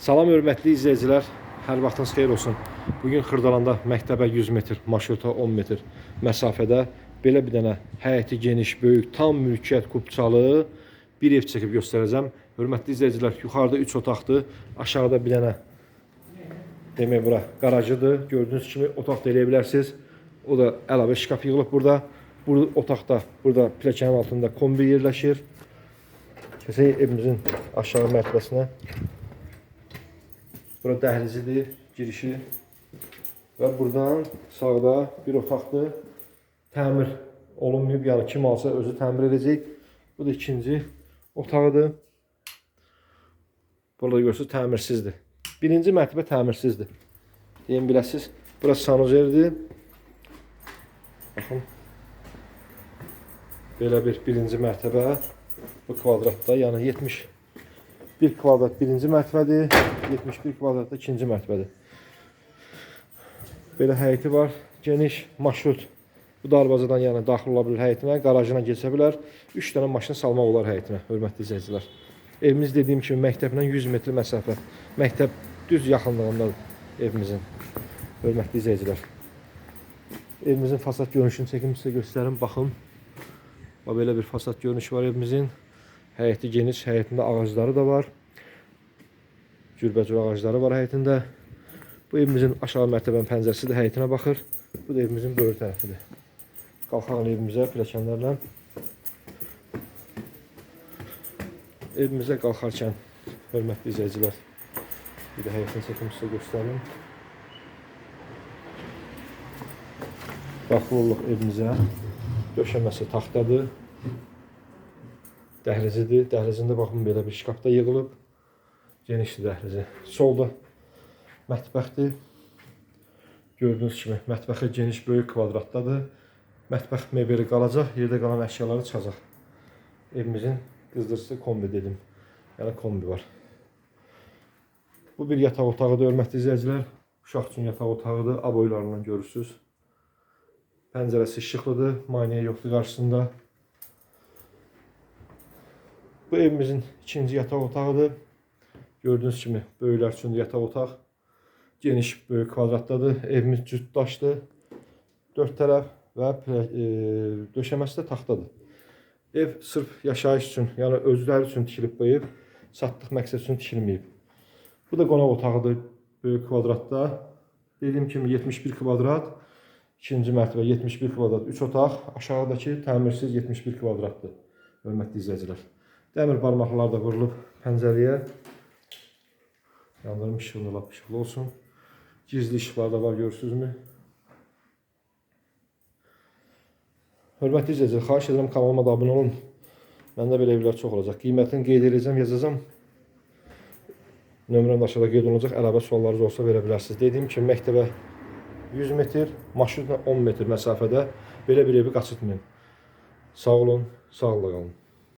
Salam hörmətli izləyicilər, hər vaxtınız xeyir olsun. Bugün Xırdalanda məktəbə 100 metr, marşruta 10 metr məsafədə belə bir dənə həyəti geniş, böyük, tam mülkiyyət kubçalı bir ev çəkib göstərəcəm. Hörmətli izləyicilər, yuxarıda 3 otaqdır, aşağıda bir dənə demək bura qarajıdır. Gördüyünüz kimi otaq da eləyə bilərsiniz. O da əlavə şkaf yığılıb burada. Burada otaqda, burada pilləkənin altında kombi yerləşir. Keçək evimizin aşağı mərtəbəsinə. Bura dəhlizidir, girişi. Və buradan sağda bir otaqdır. Təmir olunmayıb, yəni kim alsa özü təmir edəcək. Bu da ikinci otağıdır. Burada görürsünüz təmirsizdir. Birinci mərtəbə təmirsizdir. Deyim biləsiniz. Burası sanuzerdir. Baxın. Belə bir birinci mərtəbə bu kvadratda, yəni 70 1 kvadrat birinci mərtəbədir, 71 kvadrat da ikinci mərtəbədir. Belə həyəti var, geniş marşrut. Bu darvazadan yəni daxil ola bilər həyətinə, qarajına keçə bilər. 3 dənə maşın salmaq olar həyətinə, hörmətli izləyicilər. Evimiz dediyim kimi məktəblə 100 metr məsafə. Məktəb düz yaxınlığındadır evimizin. Hörmətli izləyicilər. Evimizin fasad görünüşünü çəkim sizə göstərim. Baxın. Bax belə bir fasad görünüşü var evimizin. Həyəti geniş, həyətində ağacları da var. Cürbəcür ağacları var həyətində. Bu evimizin aşağı mərtəbənin pəncərəsi də həyətinə baxır. Bu da evimizin böyük tərəfidir. Qalxaq evimizə pilləkənlərlə. Evimizə qalxarkən, hörmətli izləyicilər, bir də həyətin çəkimi sizə göstərim. Daxil olduq evimizə. Döşəməsi taxtadır. Dəhlizidir. Dəhlizində baxın belə bir şkafda yığılıb. Genişdir dəhlizi. Solda mətbəxdir. Gördüyünüz kimi mətbəxi geniş, böyük kvadratdadır. Mətbəx mebeli qalacaq, yerdə qalan əşyaları çıxacaq. Evimizin qızdırıcısı kombi dedim. Yəni kombi var. Bu bir yataq otağıdır, hörmətli izləyicilər. Uşaq üçün yataq otağıdır, aboylarından görürsüz. Pəncərəsi işıqlıdır, maneə yoxdur qarşısında. Bu evimizin ikinci yataq otağıdır. Gördüyünüz kimi böyüklər üçün yataq otaq. Geniş, böyük kvadratdadır. Evimiz cüt daşdır. Dörd tərəf və e, döşəməsi də taxtadır. Ev sırf yaşayış üçün, yəni özləri üçün tikilib bu ev. Satdıq məqsəd üçün tikilməyib. Bu da qonaq otağıdır, böyük kvadratda. Dediyim kimi 71 kvadrat, ikinci mərtəbə 71 kvadrat, 3 otaq, aşağıdakı təmirsiz 71 kvadratdır. Hörmətli izləyicilər. Dəmir barmaqlar da vurulub pəncərəyə. Yandırım işıqlı, lap işıqlı olsun. Gizli işıqlar da var, görürsünüzmü? Hörmətli izləyicilər, xahiş edirəm kanalıma da abunə olun. Məndə belə evlər çox olacaq. Qiymətini qeyd edəcəm, yazacağam. Nömrəm aşağıda qeyd olunacaq. Əlavə suallarınız olsa verə bilərsiniz. Dediyim kimi məktəbə 100 metr, marşrutla 10 metr məsafədə belə bir evi qaçırtmayın. Sağ olun, sağlıqla qalın.